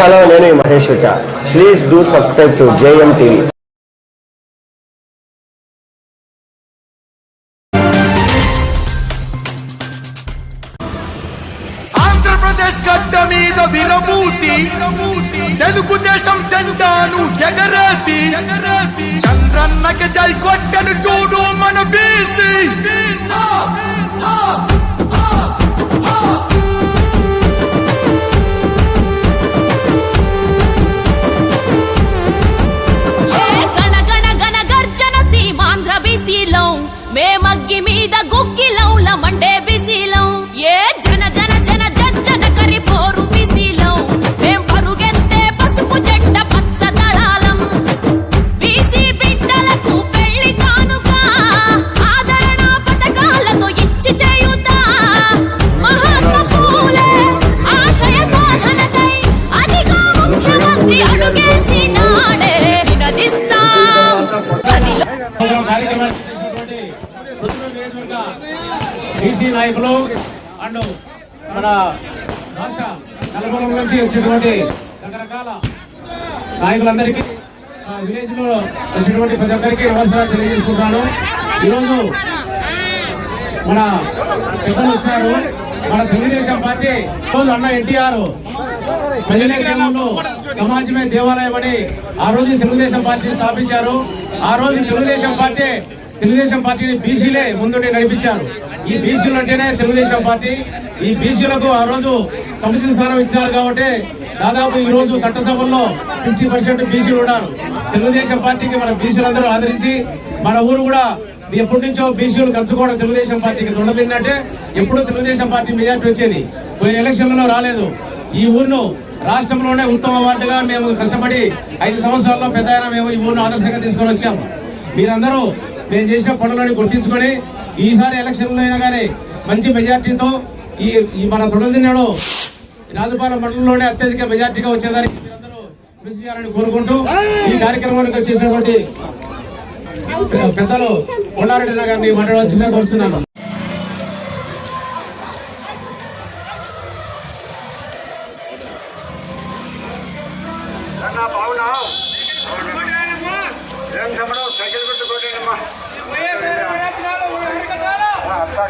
Hello నేను Mahesh Vitta. Please do subscribe to JM TV Andhra Pradesh గడ్డ మీద విరబూసి తెలుగుదేశం జెండాను ఎగరేసి చంద్రన్నకి జై కొట్టను చూడు. మీద గుగ్గిలం బీసీ నాయకులు అండ్ మన రాష్ట్ర నలుగురు నుంచి వచ్చినటువంటి రకరకాల నాయకులందరికీ ఆ విలేజ్లో వచ్చినటువంటి ప్రతి ఒక్కరికి నమస్కారం తెలియజేసుకుంటాను. ఈరోజు మన పెద్దలు వచ్చారు. మన తెలుగుదేశం పార్టీ రోజు అన్న ఎన్టీఆర్ ప్రజలే గ్రామంలో సమాజమే దేవాలయం అని ఆ రోజు తెలుగుదేశం పార్టీ స్థాపించారు. ఆ రోజు తెలుగుదేశం పార్టీ తెలుగుదేశం పార్టీని బీసీలే ముందుండి నడిపించారు. ఈ బీసీలు అంటేనే తెలుగుదేశం పార్టీ. ఈ బీసీలకు ఆ రోజు సముచిత స్థానం ఇచ్చారు కాబట్టి దాదాపు ఈ రోజు చట్టసభల్లో ఫిఫ్టీ పర్సెంట్ బీసీలు ఉన్నారు. తెలుగుదేశం పార్టీకి మన బీసీలందరూ ఆదరించి మన ఊరు కూడా ఎప్పటి నుంచో బీసీలు కంచుకోవడం తెలుగుదేశం పార్టీకి దొండతిన్నట్టే ఎప్పుడూ తెలుగుదేశం పార్టీ మెజార్టీ వచ్చేది. పోయిన ఎలక్షన్లలో రాలేదు. ఈ ఊరును రాష్ట్రంలోనే ఉత్తమ వార్డుగా మేము కష్టపడి ఐదు సంవత్సరాల్లో పెద్ద మేము ఈ ఊరిని ఆదర్శంగా తీసుకొని వచ్చాము. మీరందరూ మేము చేసిన పనులను గుర్తించుకొని ఈసారి ఎలక్షన్లో అయినా కానీ మంచి మెజార్టీతో ఈ ఈ మన తొడదిన్నలో రాజుపాలెం మండలంలోనే అత్యధిక మెజార్టీగా వచ్చేదానికి కృషి చేయాలని కోరుకుంటూ ఈ కార్యక్రమానికి వచ్చేసినటువంటి పెద్దలు కొండారెడ్డి గారిని మాట్లాడవలసిందిగా కోరుతున్నాను బాగున్నా